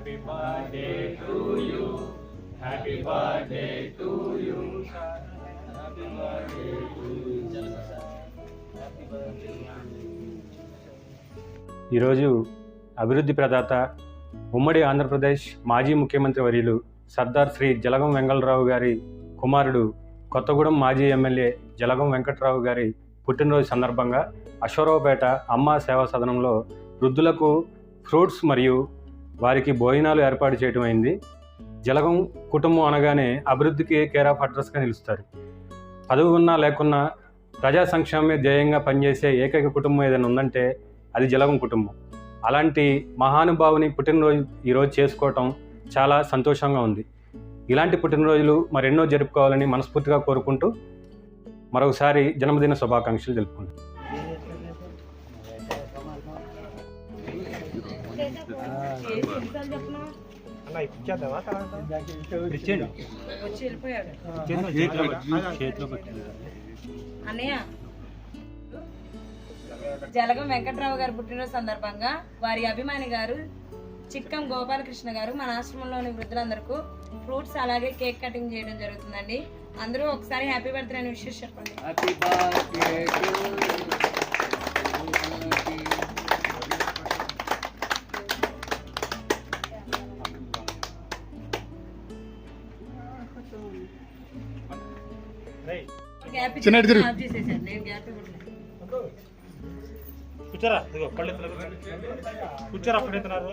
Happy birthday to you happy birthday to you happy birthday to ఈరోజు అభివృద్ధి ప్రదాత ఉమ్మడి ఆంధ్రప్రదేశ్ మాజీ ముఖ్యమంత్రి వర్యులు సర్దార్ శ్రీ జలగం వెంగళరావు గారి కుమారుడు కొత్తగూడెం మాజీ ఎమ్మెల్యే జలగం వెంకట్రావు గారి పుట్టినరోజు సందర్భంగా అశ్వరావుపేట అమ్మ సేవా సదనంలో వృద్ధులకు ఫ్రూట్స్ మరియు వారికి భోజనాలు ఏర్పాటు చేయడం అయింది. జలగం కుటుంబం అనగానే అభివృద్ధికి కేర్ ఆఫ్ అడ్రస్గా నిలుస్తారు. పదవి ఉన్నా లేకున్నా ప్రజా సంక్షేమమే ధ్యేయంగా పనిచేసే ఏకైక కుటుంబం ఏదైనా ఉందంటే అది జలగం కుటుంబం. అలాంటి మహానుభావుని పుట్టినరోజు ఈరోజు చేసుకోవటం చాలా సంతోషంగా ఉంది. ఇలాంటి పుట్టినరోజులు మరెన్నో జరుపుకోవాలని మనస్ఫూర్తిగా కోరుకుంటూ మరొకసారి జన్మదిన శుభాకాంక్షలు తెలుపుకుంటాను అన్నయ్య జలగం వెంకట్రావు గారు పుట్టినరోజు సందర్భంగా వారి అభిమాని గారు చిక్కం గోపాలకృష్ణ గారు మన ఆశ్రమంలోని వృద్ధులందరికీ ఫ్రూట్స్ అలాగే కేక్ కటింగ్ చేయడం జరుగుతుందండి. అందరూ ఒకసారి హ్యాపీ బర్త్డే అని విషయం చెప్పండి. హ్యాపీ బర్త్డే గ్యాప్ చిన్న ఇటు తిరుగు. కూర్చోరా ఎత్తున్నారు కూర్చోరా అప్పుడు ఎత్తున్నారు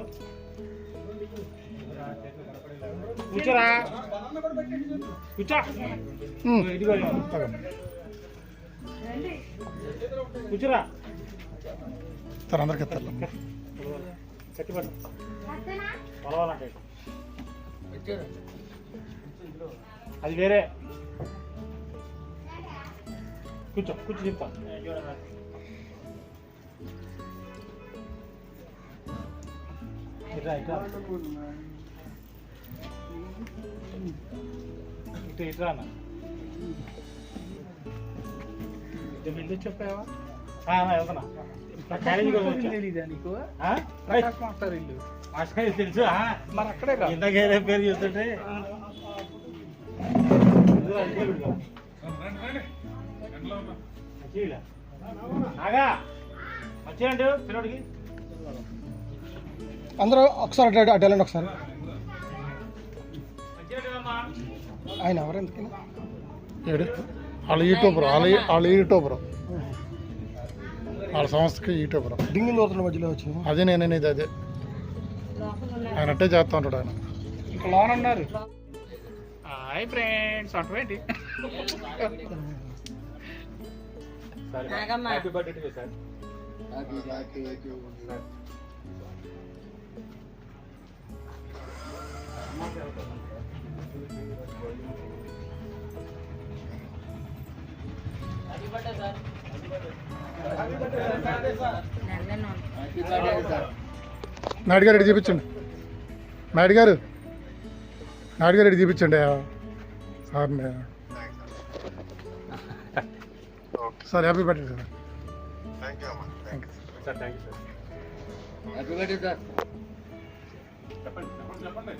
కూర్చోరా. కూర్చో. ఇదిగో కూర్చోరా. సార్ అందరికి పొలవాలంటే. అది వేరే. కూర్చో కూర్చో చెప్తా ఇట్రా ఇట్రా ఇటు ఇట్రా అన్న ఇది ఎందుకు చెప్పావా వెళ్తున్నా క్యారేజ్ కూడా వచ్చా. ఇల్లు మాస్టర్ తెలుసు? మరి అక్కడే కాదు ఇందాక పేరు చూస్తుంటే అందరూ ఒకసారి అటు అటు వెళ్ళండి ఒకసారి. ఆయన ఎవరు ఎందుకని ఏడు? వాళ్ళ యూట్యూబర్ వాళ్ళ వాళ్ళ యూట్యూబర్. వాళ్ళ సంస్థకి యూట్యూబర్. డింగి నూతన మధ్యలో వచ్చి అదే నేననేది అదే. ఆయన అట్టే చేస్తా ఉంటాడు ఆయన. ఇంకా లోన్ ఉన్నారు హాయ్ ఫ్రెండ్స్ అటువంటి Nagamma happy birthday to sir. నెలలో నాయుడు గారు ఇటు చూపించండి. నాయుడు గారు. నాయుడు గారు ఇటు చూపించండి sir sir happy birthday sir thank you sir thank you sir happy birthday sir చెప్పండి చెప్పండి చెప్పండి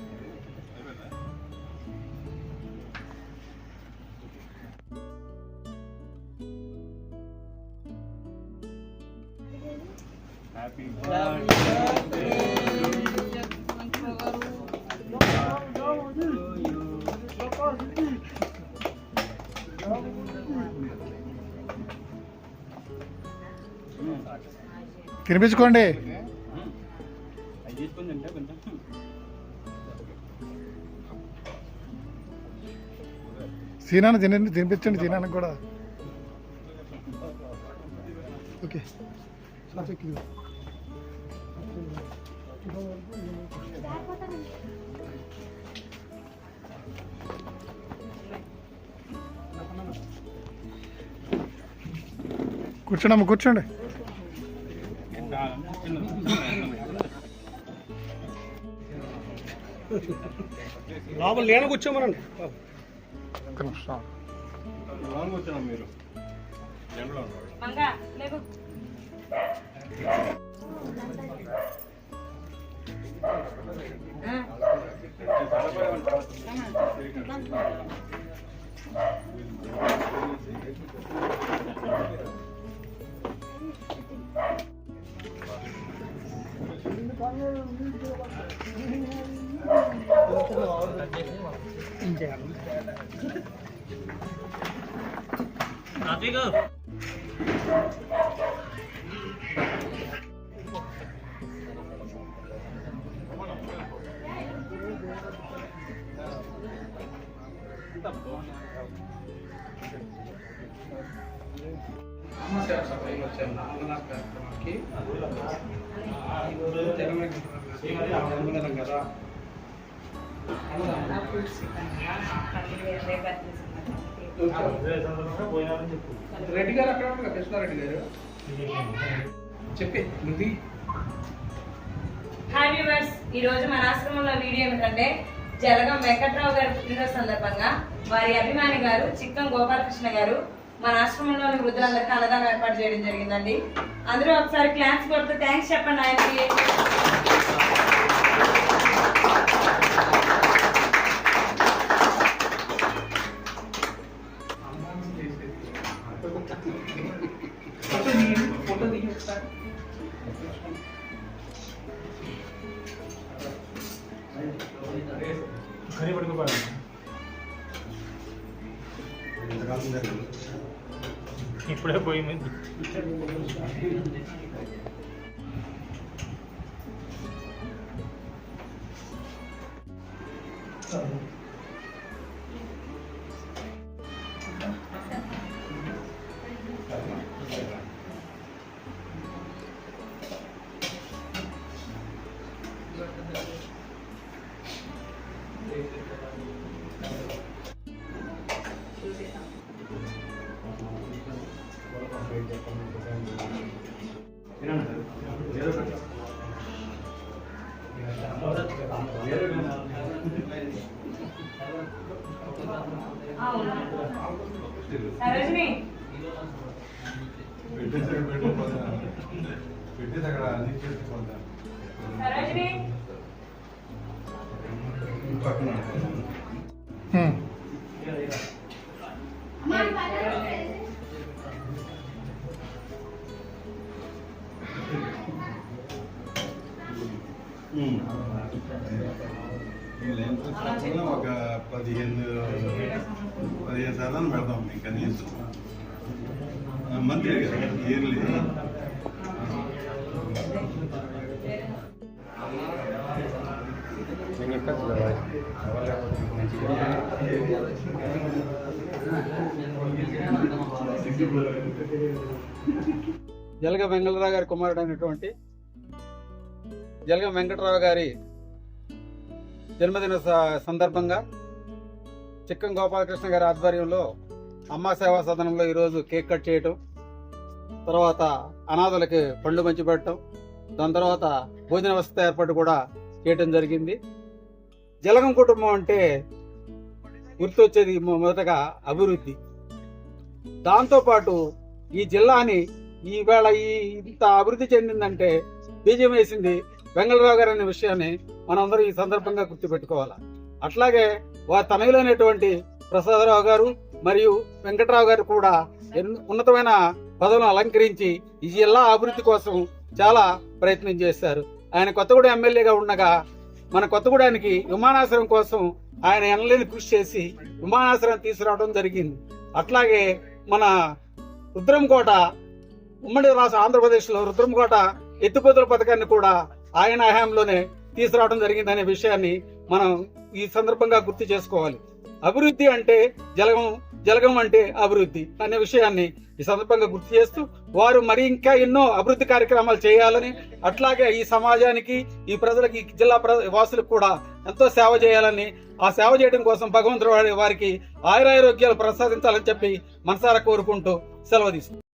హ్యాపీ తినిపించుకోండి. సీనాను తినండి తినిపించండి సీనానికి కూడా. ఓకే. కూర్చోండి అమ్మ కూర్చోండి. లోపల లేన కూర్చోమనండి. ఒక్క నిమిషం. మీరు? మంగా లేకు ఆ ఆ. సమాచార సభకి వచ్చాను అన్నదాన కార్యక్రమానికి ఈరోజు తెలంగాణ అన్నదానం కదా రెడ్డి గారు అక్కడ ఉంటారు కృష్ణారెడ్డి గారు. చెప్పి మృతి హాయ్ వ్యూవర్స్ ఈ రోజు మన ఆశ్రమంలో వీడియో ఏమిటంటే జలగం వెంకట్రావు గారి పుట్టినరోజు సందర్భంగా వారి అభిమాని గారు చిక్కం గోపాలకృష్ణ గారు మన ఆశ్రమంలోని వృద్ధులందరికీ అన్నదానం ఏర్పాటు చేయడం జరిగిందండి. అందరూ ఒకసారి క్లాస్ కొడుతూ థ్యాంక్స్ చెప్పండి ఆయనకి फ़ोटो दिए फ़ोटो दिए उसका खरी पड़ को पड़ा इपड़े कोई में 아, 오늘. 자, 열심히. ఈ ఎంత చూసినప్పుడు ఒక పదిహేను పదిహేను శాతం పెడతాం మీకు కనీసం. మంత్లీ ఇయర్లీ జలగ వెంకటరావు గారి కుమారుడు అయినటువంటి జలగ వెంకటరావు గారి జన్మదిన స- సందర్భంగా చిక్కం గోపాలకృష్ణ గారి ఆధ్వర్యంలో అమ్మా సేవా సదనంలో ఈరోజు కేక్ కట్ చేయటం తర్వాత అనాథలకి పండ్లు పంచిపెట్టడం దాని తర్వాత భోజన వసతి ఏర్పాటు కూడా చేయటం జరిగింది. జలగం కుటుంబం అంటే గుర్తొచ్చేది మొ- మొదటగా అభివృద్ధి. దాంతోపాటు ఈ జిల్లాని ఈవేళ ఈ ఇంత అభివృద్ధి చెందిందంటే బీజం వేసింది వెంగళరావు గారు అనే విషయాన్ని మనందరం ఈ సందర్భంగా గుర్తుపెట్టుకోవాలి? అట్లాగే వా తనయులైనటువంటి ప్రసాదరావు గారు మరియు వెంకటరావు గారు కూడా ఉన్నతమైన పదవులను అలంకరించి ఈ జిల్లా అభివృద్ధి కోసం చాలా ప్రయత్నం చేశారు. ఆయన కొత్తగూడెం ఎమ్మెల్యేగా ఉండగా మన కొత్తగూడానికి విమానాశ్రయం కోసం ఆయన ఎనలేని కృషి చేసి విమానాశ్రయం తీసుకురావడం జరిగింది. అట్లాగే మన రుద్రంకోట ఉమ్మడి రాష్ట్ర ఆంధ్రప్రదేశ్లో రుద్రంకోట ఎత్తిపోతుల పథకాన్ని కూడా ఆయన హయాంలోనే తీసుకురావడం జరిగిందనే విషయాన్ని మనం ఈ సందర్భంగా గుర్తు చేసుకోవాలి. అభివృద్ధి అంటే జలగం జలగం అంటే అభివృద్ధి అనే విషయాన్ని ఈ సందర్భంగా గుర్తు చేస్తూ వారు మరి ఇంకా ఎన్నో అభివృద్ధి కార్యక్రమాలు చేయాలని అట్లాగే ఈ సమాజానికి ఈ ప్రజలకి జిల్లా ప్ర- వాసులకు కూడా ఎంతో సేవ చేయాలని ఆ సేవ చేయడం కోసం భగవంతుడు వారికి ఆయురారోగ్యాలు ప్రసాదించాలని చెప్పి మనసారా కోరుకుంటూ సెలవు తీసుకుంటాం